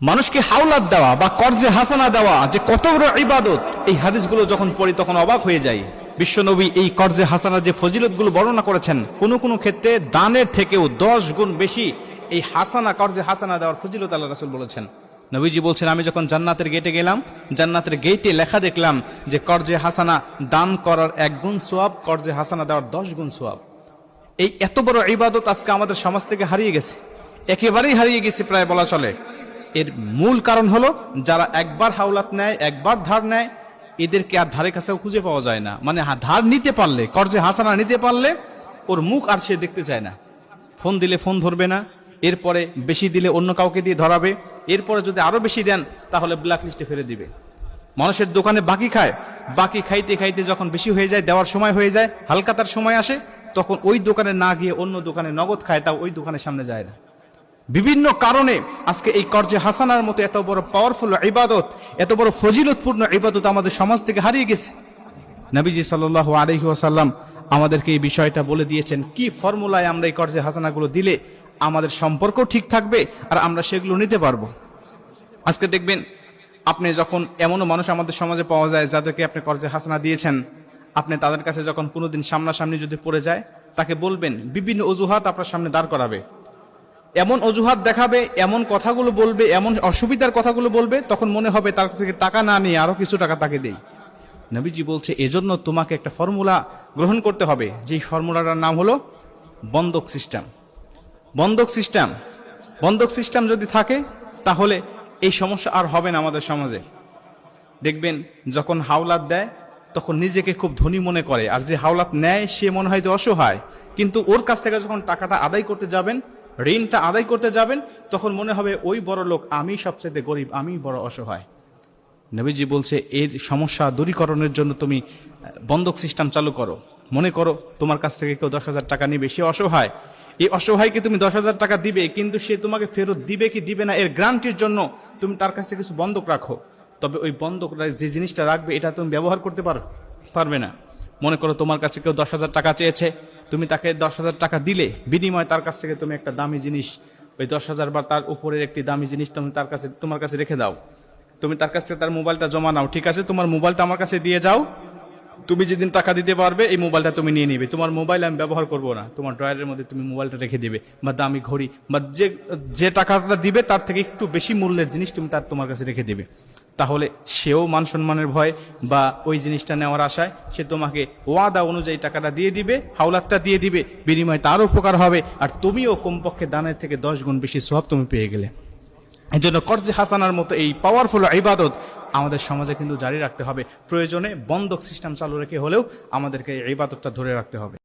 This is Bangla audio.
মানুষকে হাওলাত দেওয়া বা কর্জে হাসানা দেওয়া যে কত বড় ইবাদত, এই হাদিসগুলো যখন পড়ি তখন অবাক হয়ে যাই। বিশ্বনবী এই কর্জে হাসানার যে ফজিলতগুলো বর্ণনা করেছেন, কোনো কোনো ক্ষেত্রে দানের থেকেও দশ গুণ বেশি এই হাসানা, কর্জে হাসানা দেওয়ার ফজিলত আল্লাহ রাসুল বলেছেন। নবীজি বলছেন, আমি যখন জান্নাতের গেটে গেলাম, জান্নাতের গেটে লেখা দেখলাম যে কর্জে হাসানা দান করার এক গুণ সোয়াব, কর্জে হাসানা দেওয়ার দশ গুণ সোয়াব। এই এত বড় ইবাদত আজকে আমাদের সমাজ থেকে হারিয়ে গেছে। একেবারেই হারিয়ে গেছে, প্রায় বলা চলে। এর মূল কারণ হলো যারা একবার হাওলাত নেয়, একবার ধার নেয়, এদেরকে আর ধারে কাছেও খুঁজে পাওয়া যায় না। মানে ধার নিতে পারলে, কর্জে হাসানা নিতে পারলে ওর মুখ আর সে দেখতে চায় না। ফোন দিলে ফোন ধরবে না, এরপরে বেশি দিলে অন্য কাউকে দিয়ে ধরাবে, এরপরে যদি আরও বেশি দেন, তাহলে ব্ল্যাক লিস্টে ফেলে দিবে। মানুষের দোকানে বাকি খায়, বাকি খাইতে খাইতে যখন বেশি হয়ে যায়, দেওয়ার সময় হয়ে যায় হালকা তার সময় আসে, তখন ওই দোকানে না গিয়ে অন্য দোকানে নগদ খায়, তাও ওই দোকানের সামনে যায় না। বিভিন্ন কারণে আজকে এই কর্জে হাসানার মতো এত বড় পাওয়ারফুল ইবাদত, এত বড় ফজিলতপূর্ণ ইবাদত আমাদের সমাজ থেকে হারিয়ে গেছে। নবীজি সাল্লাল্লাহু আলাইহি ওয়াসাল্লাম আমাদেরকে এই বিষয়টা বলে দিয়েছেন, কি ফর্মুলায় আমরা এই কর্জে হাসানাগুলো দিলে আমাদের সম্পর্ক ঠিক থাকবে আর আমরা সেগুলো নিতে পারব? আজকে দেখবেন, আপনি যখন এমনও মানুষ আমাদের সমাজে পাওয়া যায় যাদেরকে আপনি কর্জে হাসানা দিয়েছেন, আপনি তাদের কাছে যখন কোনোদিন সামনাসামনি যদি পড়ে যায়, তাকে বলবেন, বিভিন্ন অজুহাত আপনার সামনে দাঁড় করাবে। এমন অজুহাত দেখাবে, এমন কথাগুলো বলবে, এমন অসুবিধার কথাগুলো বলবে, তখন মনে হবে তার থেকে টাকা না নিয়ে আরও কিছু টাকা তাকে দেই। নবীজি বলছে, এজন্য তোমাকে একটা ফর্মুলা গ্রহণ করতে হবে। যেই ফর্মুলাটার নাম হলো বন্ধক সিস্টেম। বন্ধক সিস্টেম। বন্ধক সিস্টেম যদি থাকে, তাহলে এই সমস্যা আর হবে না আমাদের সমাজে। দেখবেন, যখন হাওলাত দেয়, তখন নিজেকে খুব ধনী মনে করে। আর যে হাওলাত নেয়, সে মনে হয় যে অসহায়। কিন্তু ওর কাছ থেকে যখন টাকাটা আদায় করতে যাবেন ঋণটা আদায় করতে যাবেন, তখন মনে হবে ওই বড় লোক আমি সবচেয়ে গরিব আমি বড় অসহায়। নবীজি বলছে, এর সমস্যা দূরীকরণের জন্য তুমি বন্ধক সিস্টেম চালু করো। মনে করো, তোমার কাছ থেকে কেউ দশ হাজার টাকা নিবে, সে অসহায়। এই অসহায়কে তুমি দশ হাজার টাকা দিবে, কিন্তু সে তোমাকে ফেরত দিবে কি দিবে না, এর গ্রান্টির জন্য তুমি তার কাছ থেকে কিছু বন্ধক রাখো। তবে ওই বন্ধক যে জিনিসটা রাখবে, এটা তুমি ব্যবহার করতে পারো, পারবে না। মনে করো তোমার কাছে কেউ দশ হাজার টাকা চেয়েছে, তুমি তাকে দশ হাজার টাকা দিলে, বিনিময়ে তার কাছ থেকে তুমি একটা দামি জিনিস, ওই দশ হাজার বা তার উপরের একটি দামি জিনিস তুমি তার কাছে, তোমার কাছে রেখে দাও। তুমি তার কাছ থেকে তার মোবাইলটা জমা নাও, ঠিক আছে? তোমার মোবাইলটা আমার কাছে দিয়ে যাও তুমি যেদিন টাকা দিতে পারবে, এই মোবাইলটা তুমি নিয়ে নিবে। তোমার মোবাইল আমি ব্যবহার করব না। তোমার ড্রয়ারের মধ্যে তুমি মোবাইলটা রেখে দিবে। বা দামি ঘড়ি, বা যে যে টাকাটা দিবে, তার থেকে একটু বেশি মূল্যের জিনিস তুমি তার, তোমার কাছে রেখে দিবে। তাহলে সেও মান সম্মানের ভয়, বা ওই জিনিসটা নেওয়ার আশায় সে তোমাকে ওয়াদা অনুযায়ী টাকাটা দিয়ে দিবে, হাওলাতটা দিয়ে দিবে, বিনিময়ে তার উপকার হবে, আর তুমিও কমপক্ষে দানের থেকে দশ গুণ বেশি সব তুমি পেয়ে গেলে। এই জন্য কর্জে হাসানার মতো এই পাওয়ারফুল ইবাদত আমাদের সমাজে কিন্তু জারি রাখতে হবে। প্রয়োজনে বন্ধক সিস্টেম চালু রেখে হলেও আমাদেরকে এই ইবাদতটা ধরে রাখতে হবে।